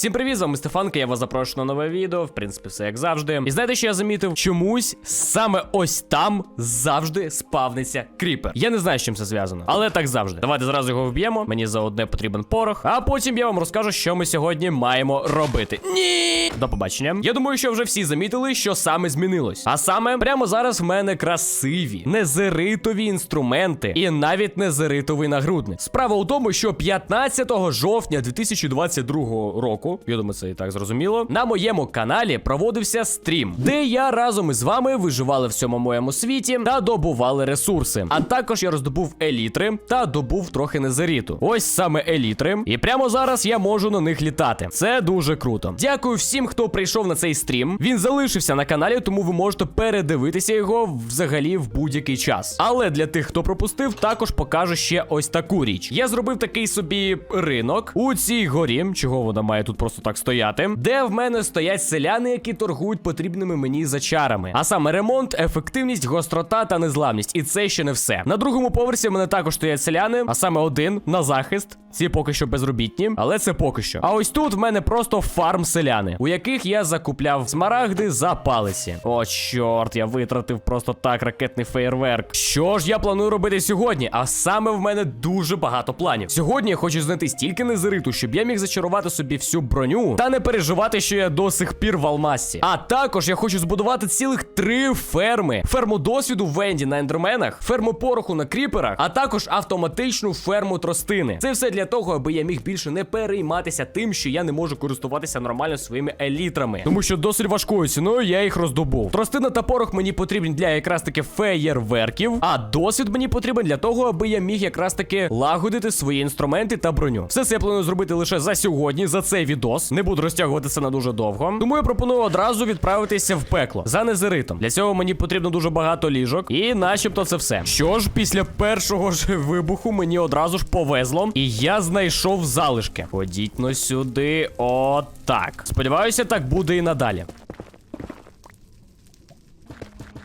Всім привіт, з вами Стефанка, я вас запрошую на нове відео, в принципі, все як завжди. І знаєте, що я замітив? Чомусь саме ось там завжди спавниться кріпер. Я не знаю, з чим це зв'язано, але так завжди. Давайте зразу його вб'ємо. Мені за одне потрібен порох, а потім я вам розкажу, що ми сьогодні маємо робити. Ні! До побачення. Я думаю, що вже всі замітили, що саме змінилось. А саме, прямо зараз в мене красиві, незеритові інструменти і навіть незеритовий нагрудник. Справа у тому, що 15 жовтня 2022 року, я думаю, це і так зрозуміло, на моєму каналі проводився стрім, де я разом із вами виживали в цьому моєму світі та добували ресурси. А також я роздобув елітри та добув трохи незеріту. Ось саме елітри. І прямо зараз я можу на них літати. Це дуже круто. Дякую всім, хто прийшов на цей стрім. Він залишився на каналі, тому ви можете передивитися його взагалі в будь-який час. Але для тих, хто пропустив, також покажу ще ось таку річ. Я зробив такий собі ринок у цій горі, чого вона має тут просто так стояти, де в мене стоять селяни, які торгують потрібними мені зачарами. А саме ремонт, ефективність, гострота та незламність. І це ще не все. На другому поверсі в мене також стоять селяни, а саме один на захист. Ці поки що безробітні, але це поки що. А ось тут в мене просто фарм селяни, у яких я закупляв смарагди за палиці. О, чорт, я витратив просто так ракетний феєрверк. Що ж я планую робити сьогодні? А саме в мене дуже багато планів. Сьогодні я хочу знайти стільки незериту, щоб я міг зачарувати собі всю броню та не переживати, що я до сих пір в алмазці. А також я хочу збудувати цілих три ферми: ферму досвіду Венді на ендерменах, ферму пороху на кріперах, а також автоматичну ферму тростини. Це все для того, аби я міг більше не перейматися тим, що я не можу користуватися нормально своїми елітрами, тому що досить важкою ціною я їх роздобув. Тростина та порох мені потрібні для якраз таки феєрверків, а досвід мені потрібен для того, аби я міг якраз таки лагодити свої інструменти та броню. Все це я планую зробити лише за сьогодні, за цей відос. Не буду розтягувати це на дуже довго. Тому я пропоную одразу відправитися в пекло за незеритом. Для цього мені потрібно дуже багато ліжок, і начебто це все. Що ж, після першого ж вибуху мені одразу ж повезло, і я знайшов залишки. Ходіть но сюди, отак. Сподіваюся, так буде і надалі.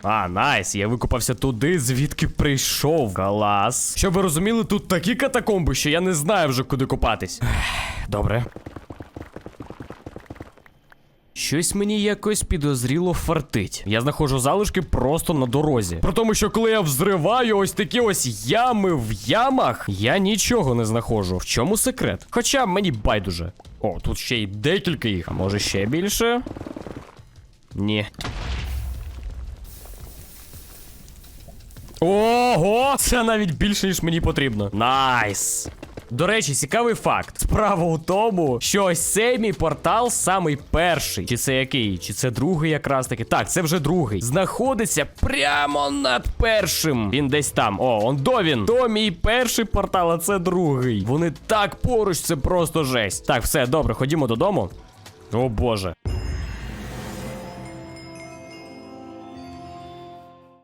А, найс, я викопався туди, звідки прийшов. Клас. Щоб ви розуміли, тут такі катакомби, що я не знаю вже куди копатись. Ех, Добре. Щось мені якось підозріло фартить. Я знаходжу залишки просто на дорозі. При тому, що коли я взриваю ось такі ось ями в ямах, я нічого не знаходжу. В чому секрет? Хоча мені байдуже. О, тут ще й декілька їх. А може ще більше? Ні. Ого! Це навіть більше, ніж мені потрібно. Найс! До речі, цікавий факт. Справа у тому, що ось цей мій портал самий перший. Чи це який? Чи це другий якраз таки? Так, це вже другий. Знаходиться прямо над першим. Він десь там. О, он до він. То мій перший портал, а це другий. Вони так поруч, це просто жесть. Так, все, добре, ходімо додому. О боже.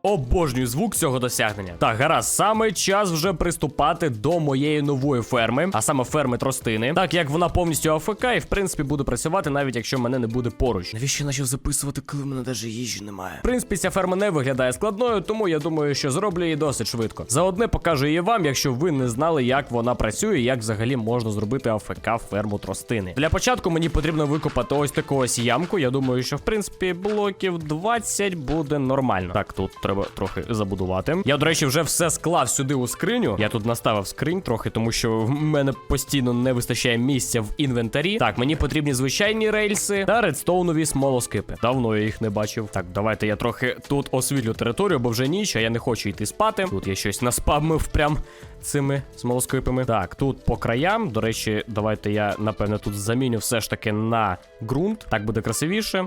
Обожнюю звук цього досягнення. Так, гаразд, саме час вже приступати до моєї нової ферми, а саме ферми тростини, так як вона повністю АФК і в принципі буде працювати, навіть якщо мене не буде поруч. Навіщо я почав записувати, коли в мене навіть їжі немає? В принципі, ця ферма не виглядає складною, тому я думаю, що зроблю її досить швидко. Заодне покажу її вам, якщо ви не знали, як вона працює, і як взагалі можна зробити АФК ферму тростини. Для початку мені потрібно викопати ось таку ось ямку. Я думаю, що в принципі блоків 20 буде нормально. Так, тут треба трохи забудувати. Я, до речі, вже все склав сюди у скриню. Я тут наставив скринь трохи, тому що в мене постійно не вистачає місця в інвентарі. Так, мені потрібні звичайні рельси та редстоунові смолоскипи. Давно я їх не бачив. Так, давайте я трохи тут освітлю територію, бо вже ніч, а я не хочу йти спати. Тут я щось наспамив прям цими смолоскипами. Так, тут по краям. До речі, давайте я напевне тут заміню все ж таки на ґрунт. Так буде красивіше.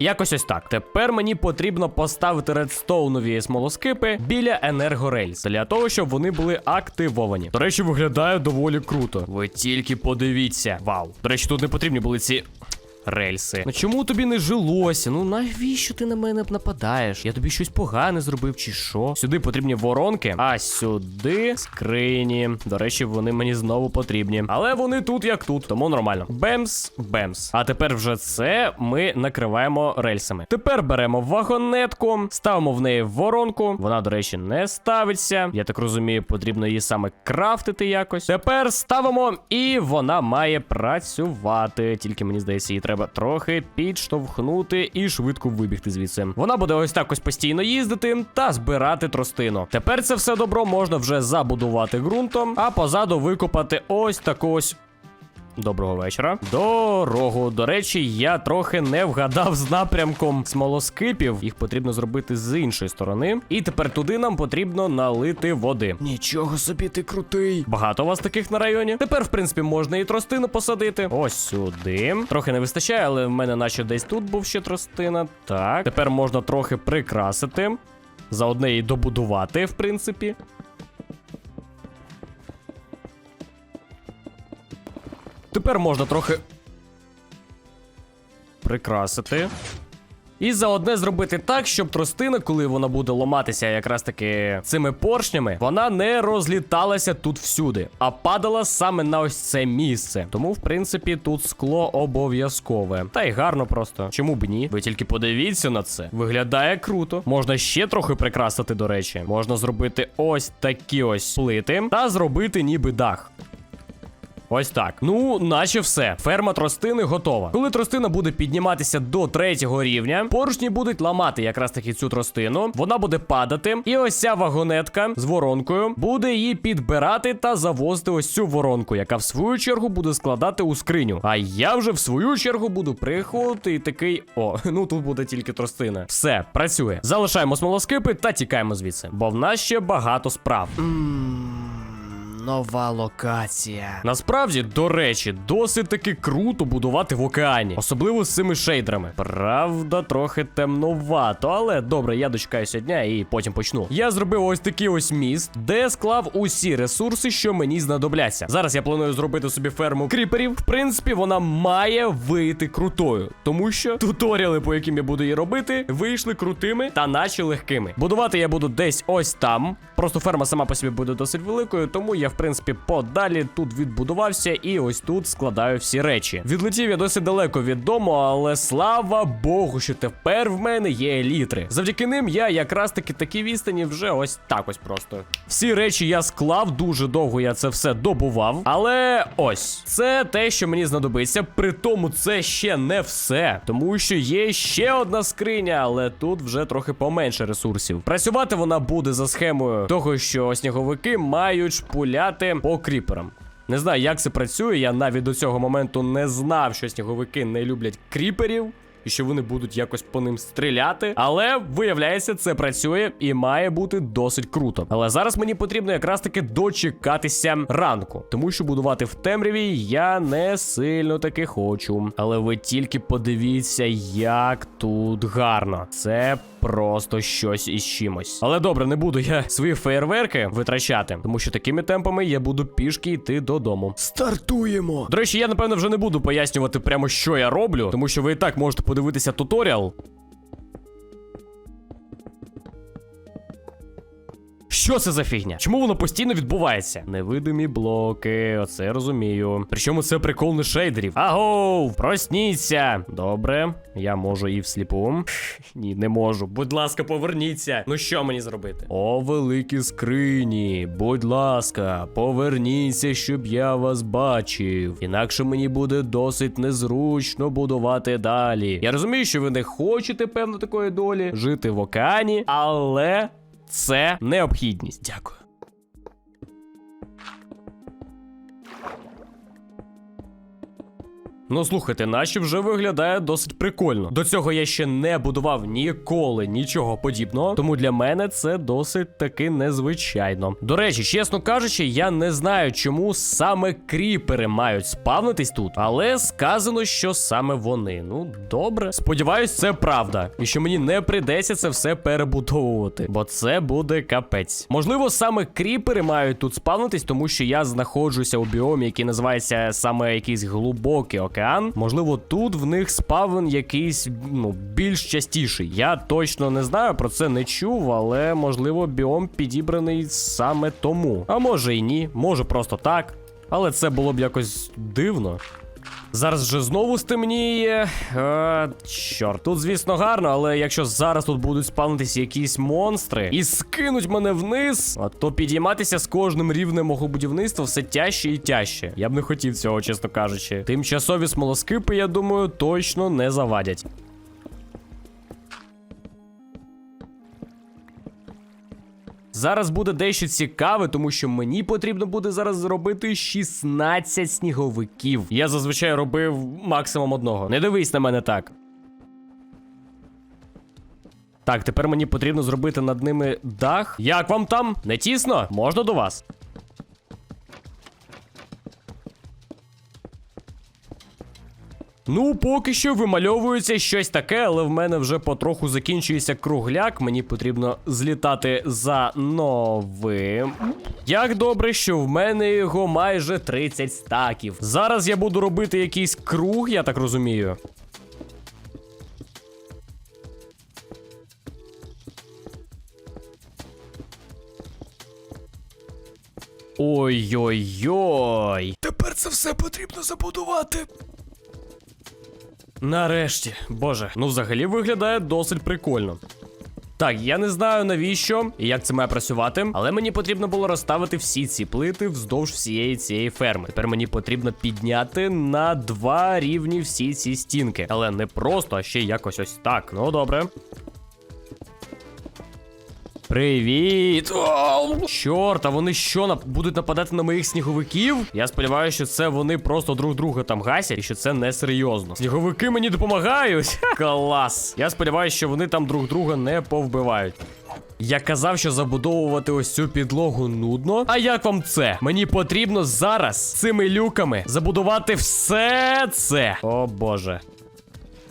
Якось ось так. Тепер мені потрібно поставити редстоунові смолоскипи біля енергорельс для того, щоб вони були активовані. До речі, виглядає доволі круто. Ви тільки подивіться. Вау. До речі, тут не потрібні були ці рельси. Ну чому тобі не жилося? Ну навіщо ти на мене нападаєш? Я тобі щось погане зробив, чи що? Сюди потрібні воронки, а сюди скрині. До речі, вони мені знову потрібні. Але вони тут як тут, тому нормально. Бемс, бемс. А тепер вже це ми накриваємо рельсами. Тепер беремо вагонетку, ставимо в неї воронку. Вона, до речі, не ставиться. Я так розумію, потрібно її саме крафтити якось. Тепер ставимо, і вона має працювати. Тільки мені здається, її треба трохи підштовхнути і швидко вибігти звідси. Вона буде ось так ось постійно їздити та збирати тростину. Тепер це все добро можна вже забудувати ґрунтом, а позаду викопати ось таку ось Доброго вечора. Дорогу. До речі, я трохи не вгадав з напрямком смолоскипів. Їх потрібно зробити з іншої сторони. І тепер туди нам потрібно налити води. Нічого собі, ти крутий. Багато у вас таких на районі. Тепер, в принципі, можна і тростину посадити. Ось сюди. Трохи не вистачає, але в мене наче десь тут був ще тростина. Так. Тепер можна трохи прикрасити. Заодне і добудувати, в принципі. Тепер можна трохи прикрасити. І заодне зробити так, щоб тростина, коли вона буде ломатися якраз таки цими поршнями, вона не розліталася тут всюди, а падала саме на ось це місце. Тому, в принципі, тут скло обов'язкове. Та й гарно просто. Чому б ні? Ви тільки подивіться на це. Виглядає круто. Можна ще трохи прикрасити, до речі. Можна зробити ось такі ось плити та зробити ніби дах. Ось так. Ну, наче все. Ферма тростини готова. Коли тростина буде підніматися до третього рівня, поршні будуть ламати якраз таки цю тростину. Вона буде падати. І ось ця вагонетка з воронкою буде її підбирати та завозити ось цю воронку, яка в свою чергу буде складати у скриню. А я вже в свою чергу буду приходити і такий. О, ну тут буде тільки тростина. Все, працює. Залишаємо смолоскипи та тікаємо звідси. Бо в нас ще багато справ. Нова локація. Насправді, до речі, досить таки круто будувати в океані, особливо з цими шейдерами. Правда, трохи темновато, але добре, я дочекаюся дня і потім почну. Я зробив ось такий ось міст, де склав усі ресурси, що мені знадобляться. Зараз я планую зробити собі ферму кріперів. В принципі, вона має вийти крутою, тому що туторіали, по яким я буду її робити, вийшли крутими та наче легкими. Будувати я буду десь ось там. Просто ферма сама по собі буде досить великою, тому я в принципі подалі тут відбудувався і ось тут складаю всі речі. Відлетів я досить далеко від дому, але слава Богу, що тепер в мене є елітри. Завдяки ним я якраз таки такі відстані вже ось так ось просто. Всі речі я склав, дуже довго я це все добував. Але ось це те, що мені знадобиться. При тому це ще не все, тому що є ще одна скриня, але тут вже трохи поменше ресурсів. Працювати вона буде за схемою того, що сніговики мають шпуляти по кріперам. Не знаю, як це працює. Я навіть до цього моменту не знав, що сніговики не люблять кріперів. І що вони будуть якось по ним стріляти. Але виявляється, це працює і має бути досить круто. Але зараз мені потрібно якраз таки дочекатися ранку, тому що будувати в темряві я не сильно таки хочу. Але ви тільки подивіться, як тут гарно. Це просто щось із чимось. Але добре, не буду я свої феєрверки витрачати, тому що такими темпами я буду пішки йти додому. Стартуємо! До речі, я напевно вже не буду пояснювати прямо, що я роблю, тому що ви і так можете подивитися туторіал. Що це за фігня? Чому воно постійно відбувається? Невидимі блоки, оце я розумію. Причому це прикол не шейдерів. Агов, просніться. Добре, я можу і всліпу. Ні, не можу. Будь ласка, поверніться. Ну що мені зробити? О, великі скрині. Будь ласка, поверніться, щоб я вас бачив. Інакше мені буде досить незручно будувати далі. Я розумію, що ви не хочете, певно, такої долі жити в океані, але. Це необхідність. Дякую. Ну слухайте, наче вже виглядає досить прикольно. До цього я ще не будував ніколи нічого подібного, тому для мене це досить таки незвичайно. До речі, чесно кажучи, я не знаю, чому саме кріпери мають спавнитись тут, але сказано, що саме вони. Ну добре. Сподіваюсь, це правда, і що мені не прийдеться це все перебудовувати, бо це буде капець. Можливо, саме кріпери мають тут спавнитись, тому що я знаходжуся у біомі, який називається саме якийсь глибокий океан. Океан. Можливо, тут в них спавн якийсь ну більш частіший. Я точно не знаю, про це не чув, але можливо біом підібраний саме тому. А може і ні, може просто так. Але це було б якось дивно. Зараз вже знову стемніє. Е, чорт, тут, звісно, гарно, але якщо зараз тут будуть спавнитися якісь монстри і скинуть мене вниз, то підійматися з кожним рівнем мого будівництва все тяжче і тяжче. Я б не хотів цього, чесно кажучи. Тимчасові смолоскипи, я думаю, точно не завадять. Зараз буде дещо цікаве, тому що мені потрібно буде зараз зробити 16 сніговиків. Я зазвичай робив максимум одного. Не дивись на мене так. Так, тепер мені потрібно зробити над ними дах. Як вам там? Не тісно? Можна до вас? Ну, поки що вимальовується щось таке, але в мене вже потроху закінчується кругляк. Мені потрібно злітати за новим. Як добре, що в мене його майже 30 стаків. Зараз я буду робити якийсь круг, я так розумію. Ой-ой-ой. Тепер це все потрібно забудувати. Нарешті, боже, ну взагалі виглядає досить прикольно. Так, я не знаю навіщо і як це має працювати, але мені потрібно було розставити всі ці плити вздовж всієї цієї ферми. Тепер мені потрібно підняти на два рівні всі ці стінки. Але не просто, а ще якось ось так. Ну добре. Привіт! Чорт, а вони що нап- будуть нападати на моїх сніговиків? Я сподіваюся, що це вони просто друг друга там гасять і що це не серйозно. Сніговики мені допомагають. Клас. Я сподіваюся, що вони там друг друга не повбивають. Я казав, що забудовувати ось цю підлогу нудно. А як вам це? Мені потрібно зараз цими люками забудувати все це. О боже.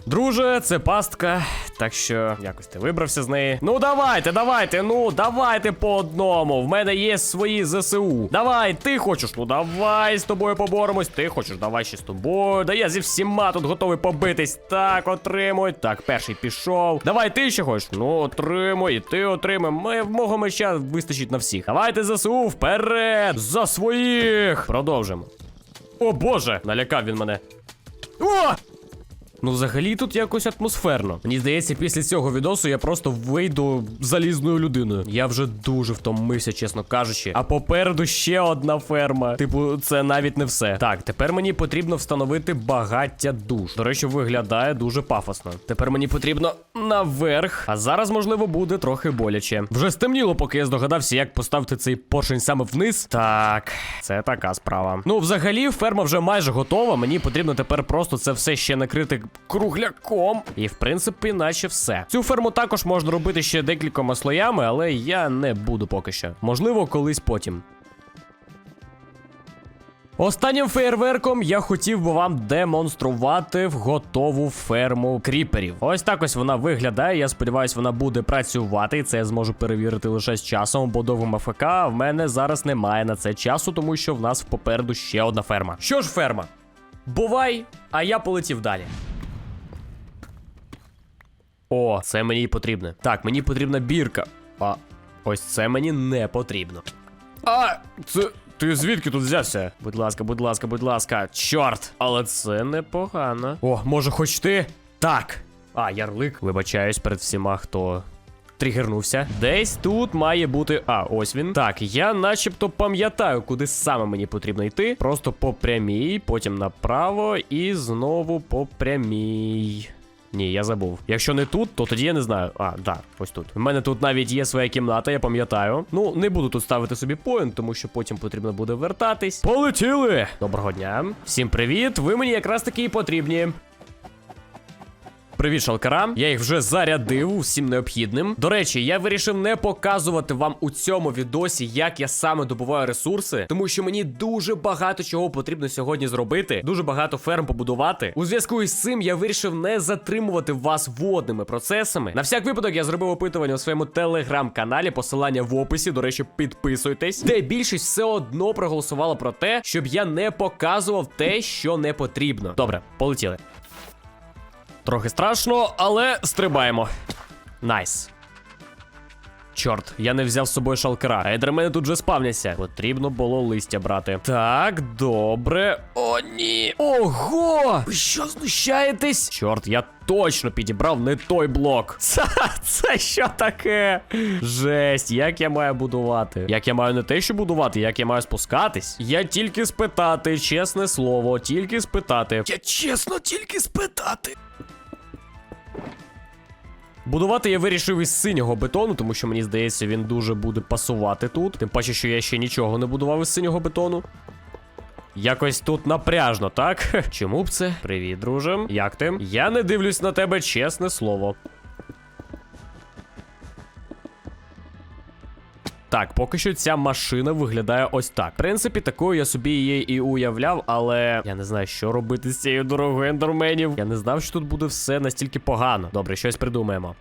Друже, це пастка, так що якось ти вибрався з неї. Ну давайте, давайте, ну давайте по одному. В мене є свої ЗСУ. Давай, ти хочеш, ну давай з тобою поборемось. Ти хочеш, давай ще з тобою. Да я зі всіма тут готовий побитись. Так, отримуй. Так, перший пішов. Давай, ти ще хочеш? Ну, отримуй, і ти отримай. Ми мого меча вистачить на всіх. Давайте ЗСУ вперед! За своїх! Продовжимо. О боже! Налякав він мене. О! Ну, взагалі тут якось атмосферно. Мені здається, після цього відосу я просто вийду залізною людиною. Я вже дуже втомився, чесно кажучи. А попереду ще одна ферма. Типу, це навіть не все. Так, тепер мені потрібно встановити багаття душ. До речі, виглядає дуже пафосно. Тепер мені потрібно наверх. А зараз, можливо, буде трохи боляче. Вже стемніло, поки я здогадався, як поставити цей поршень саме вниз. Так, це така справа. Ну, взагалі, ферма вже майже готова. Мені потрібно тепер просто це все ще накрити кругляком. І в принципі, наче все. Цю ферму також можна робити ще декількома слоями, але я не буду поки що. Можливо, колись потім. Останнім феєрверком я хотів би вам демонструвати готову ферму кріперів. Ось так ось вона виглядає. Я сподіваюся, вона буде працювати. Це я зможу перевірити лише з часом, бо довгим АФК в мене зараз немає на це часу, тому що в нас попереду ще одна ферма. Що ж, ферма? Бувай, а я полетів далі. О, це мені й потрібно. Так, мені потрібна бірка. А ось це мені не потрібно. А, це. Ти звідки тут взявся? Будь ласка, будь ласка, будь ласка, чорт. Але це непогано. О, може, хоч ти? Так. А, ярлик. Вибачаюсь перед всіма, хто. Тригернувся. Десь тут має бути. А, ось він. Так, я начебто пам'ятаю, куди саме мені потрібно йти. Просто по прямій, потім направо і знову по прямій. Ні, я забув. Якщо не тут, то тоді я не знаю. А, да, ось тут. У мене тут навіть є своя кімната, я пам'ятаю. Ну, не буду тут ставити собі поінт, тому що потім потрібно буде вертатись. Полетіли! Доброго дня. Всім привіт! Ви мені якраз таки і потрібні. Привіт, шалкара. Я їх вже зарядив усім необхідним. До речі, я вирішив не показувати вам у цьому відосі, як я саме добуваю ресурси, тому що мені дуже багато чого потрібно сьогодні зробити. Дуже багато ферм побудувати. У зв'язку із цим я вирішив не затримувати вас водними процесами. На всяк випадок я зробив опитування у своєму телеграм-каналі. Посилання в описі. До речі, підписуйтесь, де більшість все одно проголосувала про те, щоб я не показував те, що не потрібно. Добре, полетіли. Трохи страшно, але стрибаємо. Найс. Чорт, я не взяв з собою шалкера. А ендермени тут вже спавняться. Потрібно було листя брати. Так, добре. О, ні. Ого! Ви що знущаєтесь? Чорт, я точно підібрав не той блок. Це, це що таке? Жесть, як я маю будувати? Як я маю не те, що будувати, як я маю спускатись? Я тільки спитати, чесне слово, тільки спитати. Я чесно тільки спитати. Будувати я вирішив із синього бетону, тому що мені здається, він дуже буде пасувати тут. Тим паче, що я ще нічого не будував із синього бетону. Якось тут напряжно, так? Чому б це? Привіт, друже. Як ти? Я не дивлюсь на тебе, чесне слово. Так, поки що ця машина виглядає ось так. В принципі, такою я собі її і уявляв, але я не знаю, що робити з цією дорогою ендерменів. Я не знав, що тут буде все настільки погано. Добре, щось придумаємо.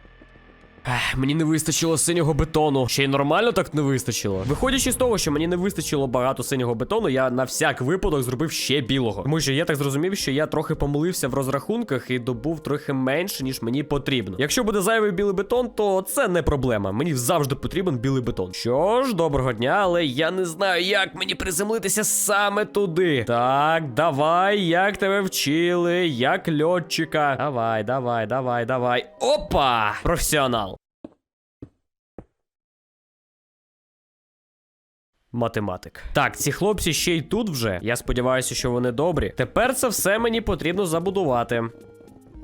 Ех, мені не вистачило синього бетону. Ще й нормально так не вистачило. Виходячи з того, що мені не вистачило багато синього бетону, я на всяк випадок зробив ще білого. Тому що я так зрозумів, що я трохи помилився в розрахунках і добув трохи менше, ніж мені потрібно. Якщо буде зайвий білий бетон, то це не проблема. Мені завжди потрібен білий бетон. Що ж, доброго дня, але я не знаю, як мені приземлитися саме туди. Так, давай, як тебе вчили, як льотчика. Давай, давай, давай, давай. Опа! Професіонал. Математик. Так, ці хлопці ще й тут вже. Я сподіваюся, що вони добрі. Тепер це все мені потрібно забудувати.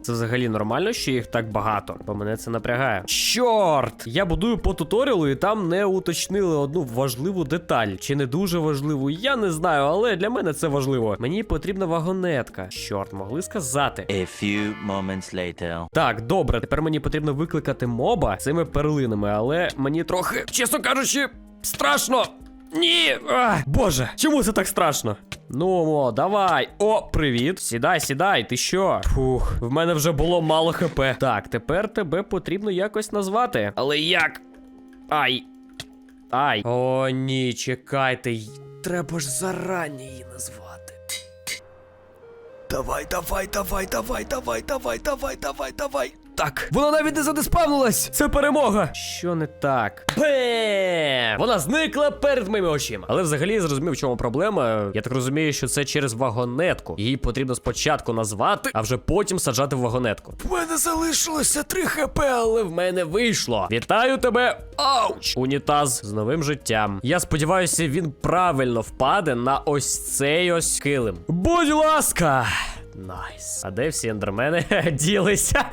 Це взагалі нормально, що їх так багато, бо мене це напрягає. Чорт! Я будую по туторіалу, і там не уточнили одну важливу деталь. Чи не дуже важливу, я не знаю, але для мене це важливо. Мені потрібна вагонетка. Чорт, могли сказати. A few moments later. Так, добре, тепер мені потрібно викликати моба цими перлинами, але мені трохи, чесно кажучи, страшно. Ні! Ах, Боже, чому це так страшно? Ну, о, давай. О, привіт. Сідай, сідай, ти що? Фух, в мене вже було мало хп. Так, тепер тебе потрібно якось назвати. Але як? Ай. Ай. О, ні, чекайте. Треба ж зарані її назвати. Давай, давай, давай, давай, давай, давай, давай, давай, давай. Так, вона навіть не задиспавнилась. Це перемога. Що не так? Бем! Вона зникла перед моїми очима. Але взагалі я зрозумів, в чому проблема. Я так розумію, що це через вагонетку. Її потрібно спочатку назвати, а вже потім саджати в вагонетку. В мене залишилося 3 хп, але в мене вийшло. Вітаю тебе, ауч! Унітаз з новим життям. Я сподіваюся, він правильно впаде на ось цей ось килим. Будь ласка! Найс. А де всі ендермени ділися?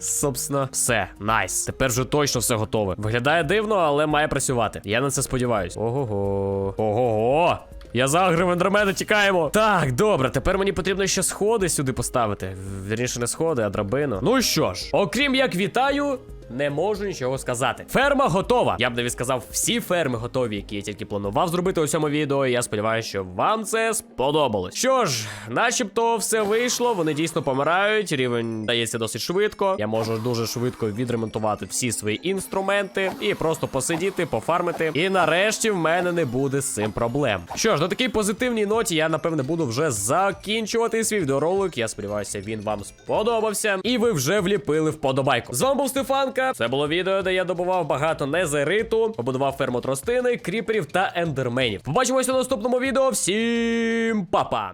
Собственно, все, найс. Тепер вже точно все готове. Виглядає дивно, але має працювати. Я на це сподіваюсь. Ого-го. Ого-го. Я загрив ендермена, тікаємо. Так, добре, тепер мені потрібно ще сходи сюди поставити. Вірніше, не сходи, а драбину. Ну що ж, окрім як вітаю. Не можу нічого сказати. Ферма готова. Я б навіть сказав, всі ферми готові, які я тільки планував зробити у цьому відео. Я сподіваюся, що вам це сподобалось. Що ж, начебто все вийшло. Вони дійсно помирають. Рівень дається досить швидко. Я можу дуже швидко відремонтувати всі свої інструменти і просто посидіти, пофармити. І нарешті в мене не буде з цим проблем. Що ж, на такій позитивній ноті я напевне буду вже закінчувати свій відеоролик. Я сподіваюся, він вам сподобався. І ви вже вліпили вподобайку. З вами був Стефанка. Це було відео, де я добував багато незериту, побудував ферму тростини, кріперів та ендерменів. Побачимося у наступному відео. Всім па-па!